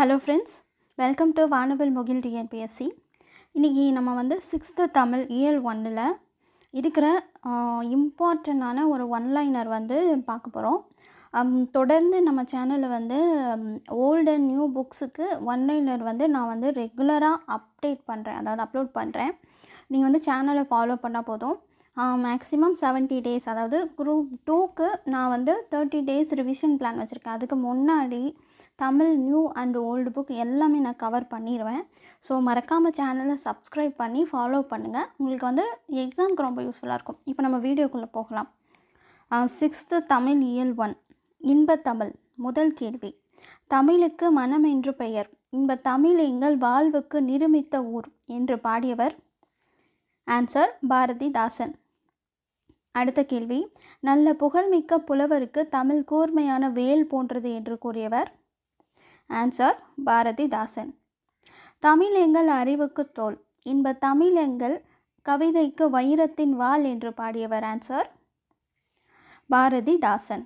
Hello friends welcome to வானவில் முகில் TNPSC இன்றைக்கி நம்ம வந்து சிக்ஸ்த்து தமிழ் இயல் ஒன்னில் இருக்கிற இம்பார்ட்டண்ட்டான ஒரு ஒன்லைனர் வந்து பார்க்க போகிறோம் தொடர்ந்து நம்ம சேனலில் வந்து ஓல்டு அண்ட் நியூ புக்ஸுக்கு ஒன்லைனர் வந்து நான் வந்து ரெகுலராக அப்டேட் பண்ணுறேன் அதாவது அப்லோட் பண்ணுறேன் நீங்கள் வந்து சேனலை ஃபாலோ பண்ணால் போதும். மேக்ஸிமம் செவன்ட்டி டேஸ் அதாவது குரூப் டூக்கு நான் வந்து தேர்ட்டி டேஸ் ரிவிஷன் பிளான் வச்சுருக்கேன். அதுக்கு முன்னாடி Tamil new and old book எல்லாமே நான் கவர் பண்ணிடுவேன் ஸோ மறக்காமல் சேனலை சப்ஸ்கிரைப் பண்ணி ஃபாலோ பண்ணுங்கள் உங்களுக்கு வந்து எக்ஸாமுக்கு ரொம்ப யூஸ்ஃபுல்லாக இருக்கும். இப்போ நம்ம வீடியோக்குள்ளே போகலாம். சிக்ஸ்த்து தமிழ் இயல் ஒன் இன்பத்தமிழ் முதல் கேள்வி. தமிழுக்கு மனம் என்று பெயர். இன்ப தமிழ் எங்கள் வாழ்வுக்கு நிருமித்த ஊர் என்று பாடியவர் ஆன்சர் பாரதிதாசன். அடுத்த கேள்வி நல்ல புகழ்மிக்க புலவருக்கு தமிழ் கூர்மையான வேல் போன்றது என்று கூறியவர் ஆன்சர் பாரதிதாசன். தமிழ் எங்கள் அறிவுக்கு தோல். இன்ப தமிழ் எங்கள் கவிதைக்கு வைரத்தின் வாள் என்று பாடியவர் ஆன்சர் பாரதிதாசன்.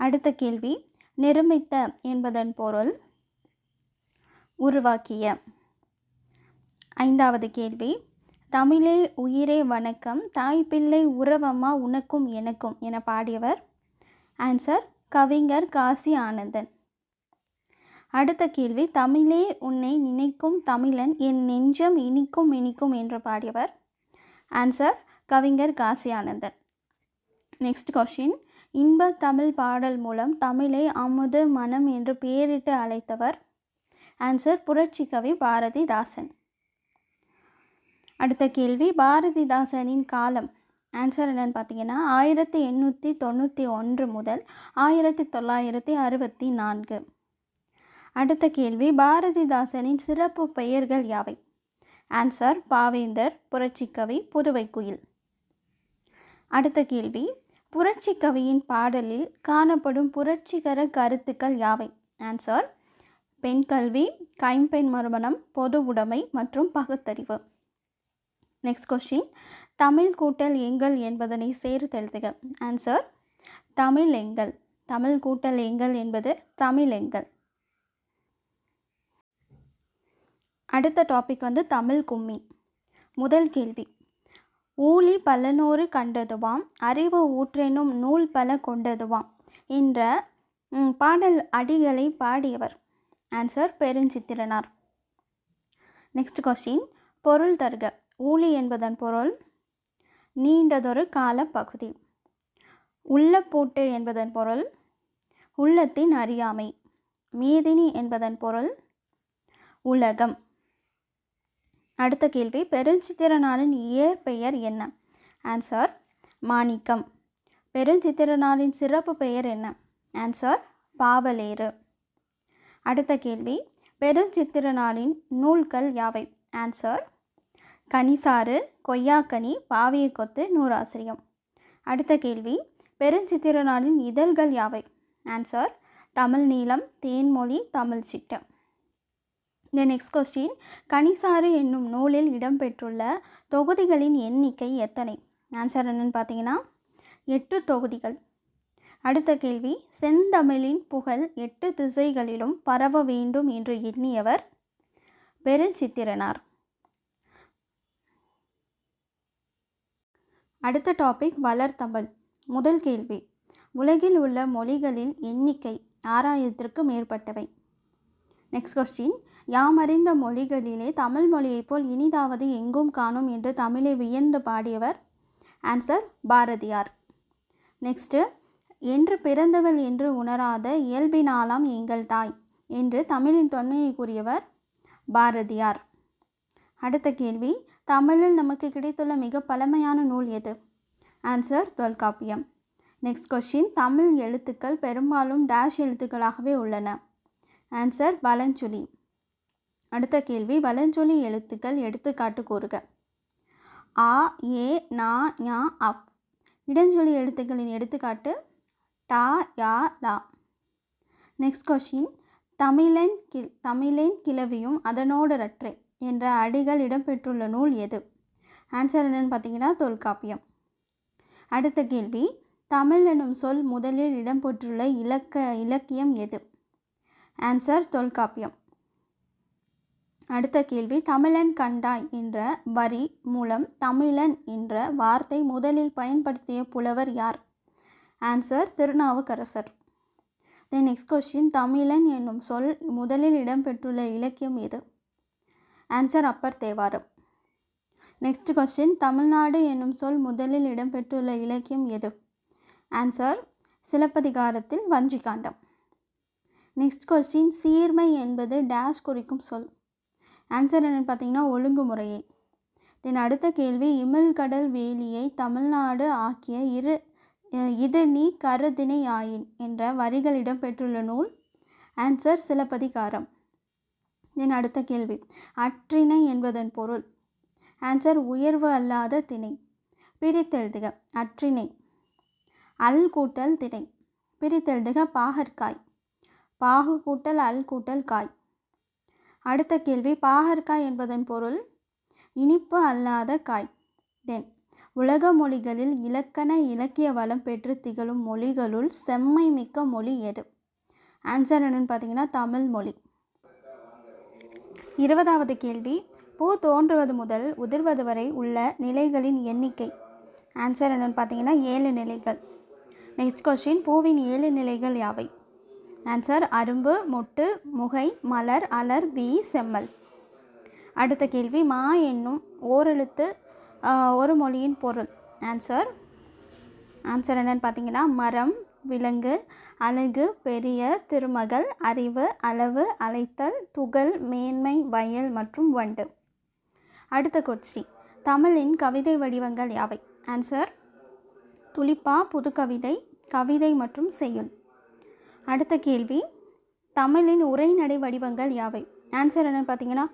அடுத்த கேள்வி நிருமித்த என்பதன் பொருள் உருவாக்கிய. ஐந்தாவது கேள்வி தமிழே உயிரே வணக்கம் தாய் பிள்ளை உறவம்மா உனக்கும் எனக்கும் என பாடியவர் ஆன்சர் கவிஞர் காசி ஆனந்தன். அடுத்த கேள்வி தமிழே உன்னை நினைக்கும் தமிழன் என் நெஞ்சம் இனிக்கும் இனிக்கும் என்று பாடியவர். ஆன்சர் கவிஞர் காசி ஆனந்தன் நெக்ஸ்ட் கொஷின் இன்ப தமிழ் பாடல் மூலம் தமிழை அமுது மனம் என்று பெயரிட்டு அழைத்தவர். ஆன்சர் புரட்சி கவி பாரதிதாசன். அடுத்த கேள்வி பாரதிதாசனின் காலம் ஆன்சர் என்னன்னு பார்த்தீங்கன்னா ஆயிரத்தி எண்ணூற்றி தொண்ணூற்றி ஒன்று முதல் ஆயிரத்தி தொள்ளாயிரத்தி அறுபத்தி நான்கு. அடுத்த கேள்வி பாரதிதாசனின் சிறப்பு பெயர்கள் யாவை? ஆன்சர் பாவேந்தர் புரட்சிக்கவி புதுவை குயில். அடுத்த கேள்வி புரட்சிக்கவியின் பாடலில் காணப்படும் புரட்சிகர கருத்துக்கள் யாவை? ஆன்சர் பெண் கல்வி கைம்பெண் மறுமணம் பொது உடைமை மற்றும் பகுத்தறிவு. நெக்ஸ்ட் கொஸ்டின் தமிழ் கூட்டல் எங்கள் என்பதனை சேர்த்தெழுதுக ஆன்சர் தமிழ் எங்கள். தமிழ் கூட்டல் எங்கள் என்பது தமிழ் எங்கள். அடுத்த டாபிக் வந்து தமிழ் கும்மி. முதல் கேள்வி. ஊழி பலனோறு கண்டதுவாம் அறிவு ஊற்றெனும் நூல் பல கொண்டதுவாம் என்ற பாடல் அடிகளை பாடியவர். ஆன்சர் பெருஞ்சித்திரனார். நெக்ஸ்ட் கொஸ்டின் பொருள் தருக. ஊழி என்பதன் பொருள் நீண்டதொரு கால பகுதி உள்ளப்பூட்டு என்பதன் பொருள் உள்ளத்தின் அறியாமை. மேதினி என்பதன் பொருள் உலகம். அடுத்த கேள்வி பெருஞ்சித்திரனாரின் இயற்பெயர் என்ன? ஆன்சர் மாணிக்கம். பெருஞ்சித்திரனாரின் சிறப்பு பெயர் என்ன? ஆன்சர் பாவலேறு. அடுத்த கேள்வி பெருஞ்சித்திரனாரின் நூல்கள் யாவை? ஆன்சர் கனிசாறு கொய்யாக்கனி பாவிய கொத்து நூறாசிரியம். அடுத்த கேள்வி பெருஞ்சித்திரனாரின் இதழ்கள் யாவை? ஆன்சர் தமிழ் நீளம் தேன்மொழி தமிழ் சிட்டம். இந்த நெக்ஸ்ட் கொஸ்டின் கனிசாறு என்னும் நூலில் இடம்பெற்றுள்ள தொகுதிகளின் எண்ணிக்கை எத்தனை? ஆன்சர் என்னன்னு பார்த்தீங்கன்னா எட்டு தொகுதிகள். அடுத்த கேள்வி. செந்தமிழின் புகழ் எட்டு திசைகளிலும் பரவ வேண்டும் என்று எண்ணியவர் பெருஞ்சித்திரனார். அடுத்த டாபிக் வளர்த்தமிழ். முதல் கேள்வி. உலகில் உள்ள மொழிகளின் எண்ணிக்கை ஆறாயிரத்திற்கு மேற்பட்டவை. நெக்ஸ்ட் கொஸ்டின் யாமறிந்த மொழிகளிலே தமிழ் மொழியைப் போல் இனிதாவது எங்கும் காணும் என்று தமிழை வியந்து பாடியவர்? ஆன்சர் பாரதியார். நெக்ஸ்ட்டு என்று பிறந்தவள் என்று உணராத இயல்பினாலாம் எங்கள் தாய் என்று தமிழின் தொன்மையை கூறியவர் பாரதியார். அடுத்த கேள்வி தமிழில் நமக்கு கிடைத்துள்ள மிக பழமையான நூல் எது? Answer Tholkappiyam. Next question Tamil எழுத்துக்கள் பெரும்பாலும் டேஷ் எழுத்துக்களாகவே உள்ளன. ஆன்சர் வலஞ்சொலி. அடுத்த கேள்வி வலஞ்சொலி எழுத்துக்கள் எடுத்துக்காட்டு கூறுக. ஆ ஏ நா ஞா அப். இடஞ்சொலி எழுத்துக்களின் எடுத்துக்காட்டு டா யா லா. நெக்ஸ்ட் கொஷின் தமிழன் கி தமிழேன் கிளவியும் அதனோடு ரற்றை என்ற அடிகள் இடம்பெற்றுள்ள நூல் எது? ஆன்சர் என்னன்னு பார்த்தீங்கன்னா தொல்காப்பியம். அடுத்த கேள்வி தமிழ் எனும் சொல் முதலில் இடம்பெற்றுள்ள இலக்க இலக்கியம் எது? ஆன்சர் தொல்காப்பியம். அடுத்த கேள்வி தமிழன் கண்டாய் என்ற வரி மூலம் தமிழன் என்ற வார்த்தை முதலில் பயன்படுத்திய புலவர் யார்? ஆன்சர் திருநாவுக்கரசர். தென் நெக்ஸ்ட் கொஸ்டின் தமிழன் என்னும் சொல் முதலில் இடம்பெற்றுள்ள இலக்கியம் எது? Answer Appar Thevaram. Next question Tamil Nadu என்னும் சொல் முதலில் இடம்பெற்றுள்ள இலக்கியம் எது? ஆன்சர் சிலப்பதிகாரத்தில் வஞ்சிகாண்டம். நெக்ஸ்ட் கொஸ்டின் சீர்மை என்பது டேஷ் குறிக்கும் சொல். ஆன்சர் என்னென்னு பார்த்தீங்கன்னா ஒழுங்குமுறையை. தென் அடுத்த கேள்வி இமிழ்கடல் வேலியை தமிழ்நாடு ஆக்கிய இரு இதனி கருதினை ஆயின் என்ற வரிகள் இடம்பெற்றுள்ள நூல். ஆன்சர் சிலப்பதிகாரம். தென் அடுத்த கேள்வி அற்றிணை என்பதன் பொருள். ஆன்சர் உயர்வு அல்லாத திணை. பிரித்தெழுதுக அற்றிணை. அல் கூட்டல் திணை. பிரித்தெழுதுக பாகற்காய். பாகு கூட்டல் அல் கூட்டல் காய். அடுத்த கேள்வி பாகற்காய் என்பதன் பொருள் இனிப்பு அல்லாத காய். தென் உலக மொழிகளில் இலக்கண இலக்கிய வளம் பெற்று திகழும் மொழிகளுள் செம்மை மிக்க மொழி எது? ஆன்சர் என்னன்னு பார்த்தீங்கன்னா தமிழ் மொழி. இருபதாவது கேள்வி பூ தோன்றுவது முதல் உதிர்வது வரை உள்ள நிலைகளின் எண்ணிக்கை. ஆன்சர் என்னன்னு பார்த்தீங்கன்னா ஏழு நிலைகள். நெக்ஸ்ட் கொஸ்டின் பூவின் ஏழு நிலைகள் யாவை? ஆன்சர் அரும்பு மொட்டு முகை மலர் அலர் வி செம்மல். அடுத்த கேள்வி மா என்னும் ஓரெழுத்து ஒரு மொழியின் பொருள். ஆன்சர் ஆன்சர் என்னென்னு பார்த்தீங்கன்னா மரம் விலங்கு அழகு பெரிய திருமகள் அறிவு அளவு அழைத்தல் துகள் மேன்மை வயல் மற்றும் வண்டு. அடுத்த கொச்சி தமிழின் கவிதை வடிவங்கள் யாவை? ஆன்சர் துளிப்பா புதுக்கவிதை கவிதை மற்றும் செய்யுள். அடுத்த கேள்வி. தமிழின் உரைநடை வடிவங்கள் யாவை? ஆன்சர் என்னன்னு பார்த்தீங்கன்னா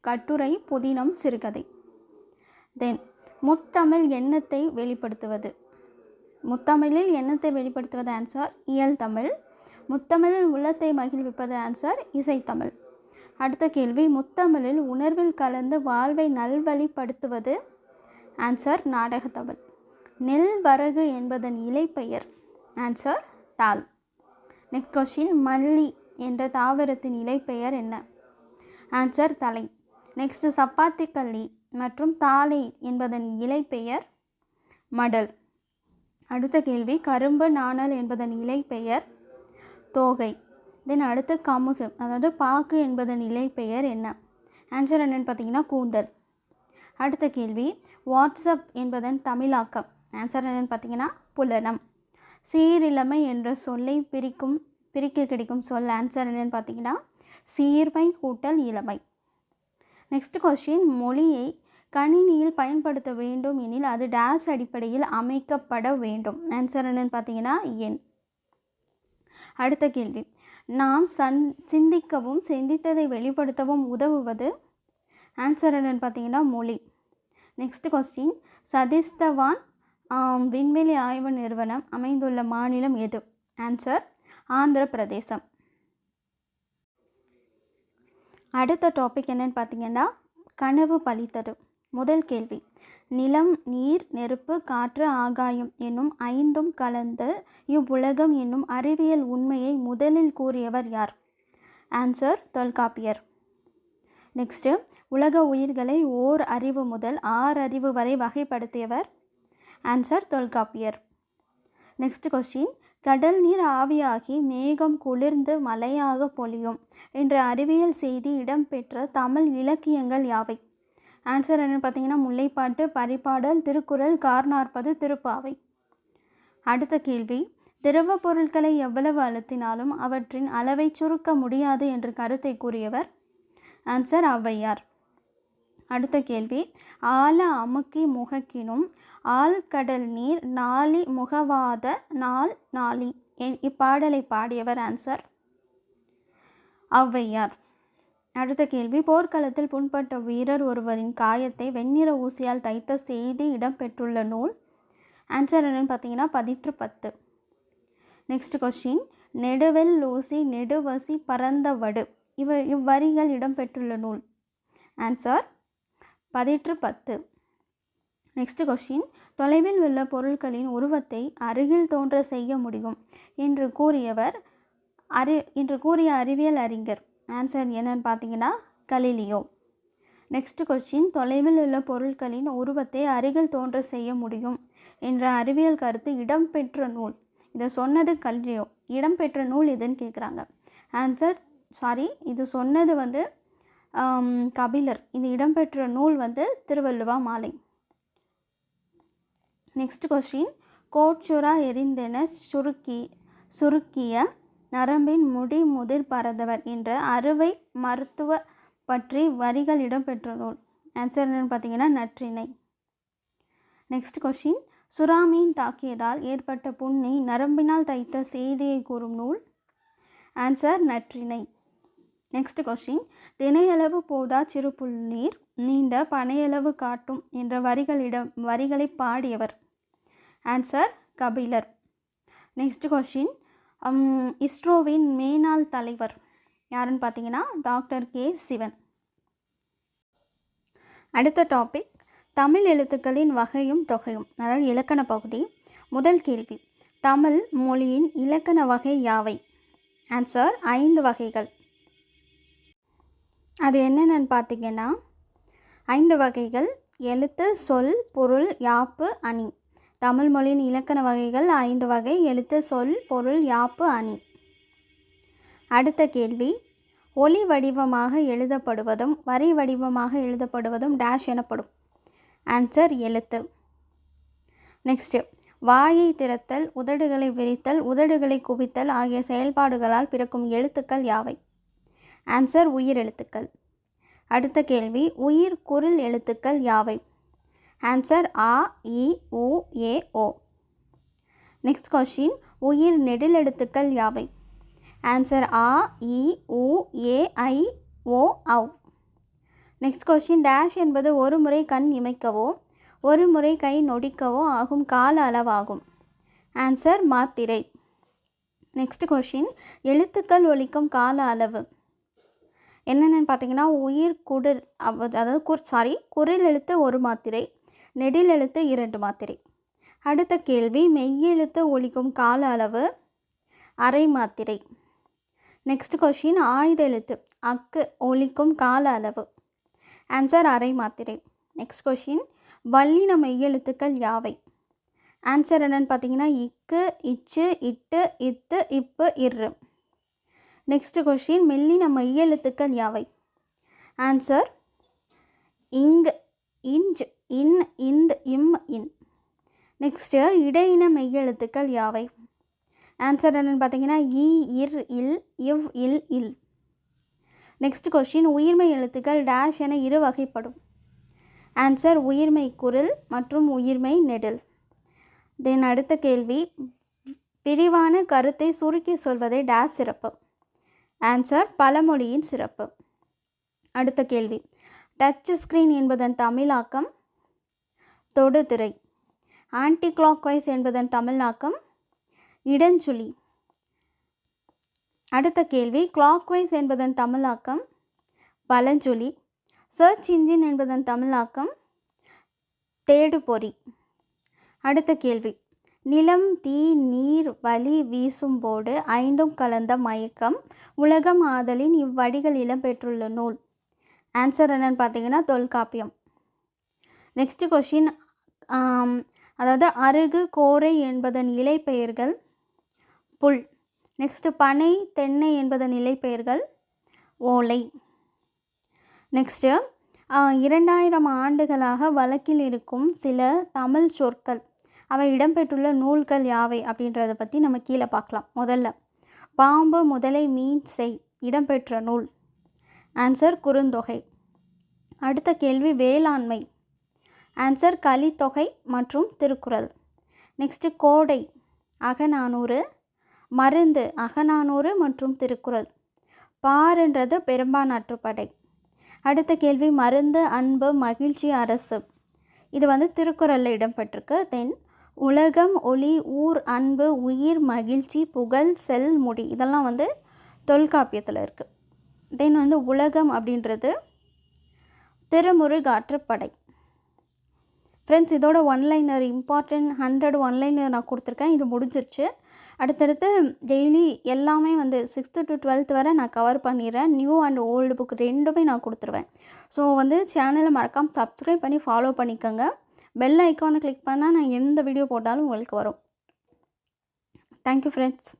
கட்டுரை புதினம் சிறுகதை. தென் முத்தமிழ் எண்ணத்தை வெளிப்படுத்துவது. முத்தமிழில் எண்ணத்தை வெளிப்படுத்துவது ஆன்சர் இயல் தமிழ். முத்தமிழில் உள்ளத்தை மகிழ்விப்பது ஆன்சர் இசைத்தமிழ் அடுத்த கேள்வி முத்தமிழில் உணர்வில் கலந்து வாழ்வை நல்வழிப்படுத்துவது ஆன்சர் நாடகத்தமிழ் நெல் வரகு என்பதன் இலைப்பெயர். ஆன்சர் தால் நெக்ஸ்ட் கொஷின் மல்லி என்ற தாவரத்தின் இலை பெயர் என்ன? ஆன்சர் தலை. நெக்ஸ்ட் சப்பாத்தி கல்லி மற்றும் தாலை என்பதன் இலைப்பெயர் மடல். அடுத்த கேள்வி கரும்பு நாணல் என்பதன் இலை பெயர் தோகை. தென் அடுத்து கமுகு அதாவது பாக்கு என்பதன் இலை பெயர் என்ன? ஆன்சர் என்னன்னு பார்த்தீங்கன்னா கூந்தல். அடுத்த கேள்வி வாட்ஸ்அப் என்பதன் தமிழாக்கம். ஆன்சர் என்னன்னு பார்த்தீங்கன்னா புலனம். சீரிழமை என்ற சொல்லை பிரிக்கும் பிரிக்க கிடைக்கும் சொல் ஆன்சர் என்னன்னு பார்த்தீங்கன்னா சீர்மை கூட்டல் இளமை நெக்ஸ்ட் கொஸ்டின் மொழியை கணினியில் பயன்படுத்த வேண்டும் எனில் அது டேஸ் அடிப்படையில் அமைக்கப்பட வேண்டும். ஆன்சர் என்னன்னு பார்த்தீங்கன்னா எண். அடுத்த கேள்வி. நாம் சந் சிந்திக்கவும் சிந்தித்ததை வெளிப்படுத்தவும் உதவுவது? ஆன்சர் என்னன்னு பார்த்தீங்கன்னா மொழி. நெக்ஸ்ட் கொஸ்டின் சதிஸ்தவான் விண்வெளி ஆய்வு நிறுவனம் அமைந்துள்ள மாநிலம் எது? ஆன்சர் ஆந்திர பிரதேசம். அடுத்த டாபிக் என்னன்னு பார்த்தீங்கன்னா கனவு பலித்தது முதல் கேள்வி நிலம் நீர் நெருப்பு காற்று ஆகாயம் என்னும் ஐந்தும் கலந்து இவ்வுலகம் என்னும் அறிவியல் உண்மையை முதலில் கூறியவர் யார்? ஆன்சர் தொல்காப்பியர். நெக்ஸ்ட்டு உலக உயிர்களை ஓர் அறிவு முதல் ஆறு அறிவு வரை வகைப்படுத்தியவர் ஆன்சர் தொல்காப்பியர். நெக்ஸ்ட் கொஸ்டின் கடல் நீர் ஆவியாகி மேகம் குளிர்ந்து மழையாக பொழியும் என்ற அறிவியல் செய்தி இடம்பெற்ற தமிழ் இலக்கியங்கள் யாவை? ஆன்சர் என்னன்னு பார்த்தீங்கன்னா முல்லைப்பாட்டு பரிபாடல் திருக்குறள் கார்நாற்பது திருப்பாவை. அடுத்த கேள்வி. திரவ பொருட்களை எவ்வளவு அழுத்தினாலும் அவற்றின் அளவை சுருக்க முடியாது என்ற கருத்தை கூறியவர் ஆன்சர் ஔவையார். அடுத்த கேள்வி. ஆல அமுக்கி முகக்கினும் ஆழ்கடல் நீர் நாளி முகவாத நாள் நாளி. என் இப்பாடலை பாடியவர் ஆன்சர் ஔவையார். அடுத்த கேள்வி. போர்க்களத்தில் புண்பட்ட வீரர் ஒருவரின் காயத்தை வெண்ணிற ஊசியால் தைத்த செய்தி இடம்பெற்றுள்ள நூல் ஆன்சர் என்னன்னு பார்த்தீங்கன்னா பதிற்று பத்து. Next question. நெடுவெல் லூசி நெடுவசி பரந்த வடு இவ இவ்வரிகள் இடம்பெற்றுள்ள நூல். ஆன்சர் பதிற்று பத்து. நெக்ஸ்ட் கொஸ்டின் தொலைவில் உள்ள பொருட்களின் உருவத்தை அருகில் தோன்ற செய்ய முடியும் என்று கூறியவர் அறி என்று கூறிய அறிவியல் அறிஞர். ஆன்சர் என்னன்னு பார்த்தீங்கன்னா கலீலியோ நெக்ஸ்ட் கொஸ்டின் தொலைவில் உள்ள பொருட்களின் உருவத்தை அருகில் தோன்ற செய்ய முடியும் என்ற அறிவியல் கருத்து இடம்பெற்ற நூல். இதை சொன்னது கல்லியோ இடம்பெற்ற நூல் எதுன்னு கேட்குறாங்க ஆன்சர் சாரி இது சொன்னது வந்து கபிலர். இது இடம்பெற்ற நூல் வந்து திருவள்ளுவா மாலை. நெக்ஸ்ட் கொஸ்டின் கோட்சுரா எரிந்தென சுருக்கி சுருக்கிய நரம்பின் முடி முதிர் பரதவர் என்ற அறுவை மருத்துவ பற்றி வரிகள் இடம்பெற்ற நூல். ஆன்சர் என்னன்னு பார்த்தீங்கன்னா நற்றிணை. நெக்ஸ்ட் கொஸ்டின் சுறாமீன் தாக்கியதால் ஏற்பட்ட புண்ணை நரம்பினால் தைத்த செய்தியை கூறும் நூல். ஆன்சர் நற்றிணை. நெக்ஸ்ட் கொஸ்டின் தினையளவு போதா சிறு நீர்? நீண்ட பனையளவு காட்டும் என்ற வரிகளிடம் வரிகளை பாடியவர். ஆன்சர் கபிலர். நெக்ஸ்ட் கொஸ்டின் இஸ்ரோவின் மேனாள் தலைவர். யாருன்னு பார்த்தீங்கன்னா டாக்டர் கே. சிவன். அடுத்த டாபிக் தமிழ் எழுத்துக்களின் வகையும் தொகையும் அதாவது இலக்கண பகுதி. முதல் கேள்வி. தமிழ் மொழியின் இலக்கண வகை யாவை? ஆன்சர் ஐந்து வகைகள். அது என்னென்னு பார்த்தீங்கன்னா ஐந்து வகைகள். எழுத்து சொல் பொருள் யாப்பு அணி. தமிழ் மொழியின் இலக்கண வகைகள் ஐந்து வகை. எழுத்து சொல் பொருள் யாப்பு அணி. அடுத்த கேள்வி. ஒளி வடிவமாக எழுதப்படுவதும் வரி வடிவமாக எழுதப்படுவதும் டேஷ் எனப்படும். ஆன்சர் எழுத்து. நெக்ஸ்ட்டு வாயை திறத்தல் உதடுகளை விரித்தல் உதடுகளை குவித்தல் ஆகிய செயல்பாடுகளால் பிறக்கும் எழுத்துக்கள் யாவை? ஆன்சர் உயிர் எழுத்துக்கள். அடுத்த கேள்வி உயிர் குரல் எழுத்துக்கள் யாவை? ஆன்சர் ஆ இ உ ஏ ஓ நெக்ஸ்ட் கொஷின் உயிர் நெடில் எழுத்துக்கள் யாவை? ஆன்சர் ஆ இ உ ஏ ஐ ஓ ஔ நெக்ஸ்ட் கொஷின் டேஷ் என்பது ஒரு முறை கண் இமைக்கவோ ஒரு முறை கை நொடிக்கவோ ஆகும் கால அளவாகும். ஆன்சர் மாத்திரை. நெக்ஸ்ட் கொஷின் எழுத்துக்கள் ஒழிக்கும் கால அளவு. என்னென்னு பார்த்தீங்கன்னா உயிர் குடில் அதாவது குர் சாரி குரில் எழுத்து ஒரு மாத்திரை நெடில் எழுத்து இரண்டு மாத்திரை. அடுத்த கேள்வி மெய்யெழுத்து ஒழிக்கும் கால அளவு அரை மாத்திரை. நெக்ஸ்ட் கொஷின் ஆயுத எழுத்து அக்கு ஒலிக்கும் கால அளவு. ஆன்சர் அரை மாத்திரை. நெக்ஸ்ட் கொஷின் வல்லின மெய்யெழுத்துக்கள் யாவை? ஆன்சர் என்னென்னு பார்த்தீங்கன்னா இக்கு இச்சு இட்டு இத்து இப்பு இரு நெக்ஸ்ட் கொஷின் மெல்லின மெய்யெழுத்துக்கள் யாவை? ஆன்சர் இங் இஞ்ச் இன் இந்த் இம் இன். நெக்ஸ்ட்டு இடையின மெய்யெழுத்துக்கள் யாவை? ஆன்சர் என்னென்னு பார்த்தீங்கன்னா இ இர் இல் இவ் இல் இல். நெக்ஸ்ட் கொஷின் உயிர்மை எழுத்துக்கள் டேஷ் என இரு வகைப்படும். ஆன்சர் உயிர்மை குரல் மற்றும் உயிர்மை நெடில். தென் அடுத்த கேள்வி விரிவான கருத்தை சுருக்கி சொல்வதை டேஷ் சிறப்பு. ஆன்சர் பழமொழியின் சிறப்பு. அடுத்த கேள்வி. டச் ஸ்க்ரீன் என்பதன் தமிழாக்கம் தொடுதிரை. ஆன்டி கிளாக்வைஸ் என்பதன் தமிழாக்கம் இடஞ்சுழி. அடுத்த கேள்வி. கிளாக்வைஸ் என்பதன் தமிழாக்கம் பழஞ்சொலி சர்ச் இன்ஜின் என்பதன் தமிழாக்கம் தேடுபொறி. அடுத்த கேள்வி. நிலம் தீ நீர் வலி வீசும்போடு ஐந்தும் கலந்த மயக்கம். உலகம் ஆதலின் இவ்வடிகள் இடம்பெற்றுள்ள நூல். ஆன்சர் என்னன்னு பார்த்தீங்கன்னா தொல்காப்பியம். நெக்ஸ்ட் கொஷின் அதாவது அருகு கோரை என்பதன் இலை பெயர்கள் புல். நெக்ஸ்ட்டு பனை தென்னை என்பதன் இலை பெயர்கள் ஓலை நெக்ஸ்ட்டு இரண்டாயிரம் ஆண்டுகளாக வழக்கில் இருக்கும் சில தமிழ் சொற்கள். அவை இடம்பெற்றுள்ள நூல்கள் யாவை அப்படின்றத பற்றி நம்ம கீழே பார்க்கலாம். முதல்ல பாம்பு முதலை மீன் செய் இடம்பெற்ற நூல். ஆன்சர் குறுந்தொகை. அடுத்த கேள்வி வேளாண்மை. ஆன்சர் கலித்தொகை மற்றும் திருக்குறள். நெக்ஸ்ட்டு கோடை. அகநானூறு. மருந்து அகநானூறு மற்றும் திருக்குறள். பாருன்றது பெரும்பானாற்றுப்படை அடுத்த கேள்வி மருந்து அன்பு மகிழ்ச்சி அரசு. இது வந்து திருக்குறளில் இடம்பெற்றிருக்கு. தென் உலகம் ஒளி ஊர் அன்பு உயிர் மகிழ்ச்சி புகழ் செல் முடி இதெல்லாம் வந்து தொல்காப்பியத்தில் இருக்குது தென் வந்து உலகம் அப்படின்றது திருமுருகாற்றுப்படை. ஃப்ரெண்ட்ஸ் இதோட one liner important hundred one liner நான் கொடுத்துருக்கேன். இது முடிஞ்சிருச்சு. அடுத்தடுத்து டெய்லி எல்லாமே வந்து சிக்ஸ்த்து டு டுவெல்த் வரை நான் கவர் பண்ணிடுறேன். நியூ அண்ட் ஓல்டு புக் ரெண்டுமே நான் கொடுத்துருவேன். ஸோ வந்து சேனலை மறக்காமல் சப்ஸ்கிரைப் பண்ணி ஃபாலோ பண்ணிக்கோங்க. பெல் ஐக்கானை கிளிக் பண்ணால் நான் எந்த வீடியோ போட்டாலும் உங்களுக்கு வரும். Thank you friends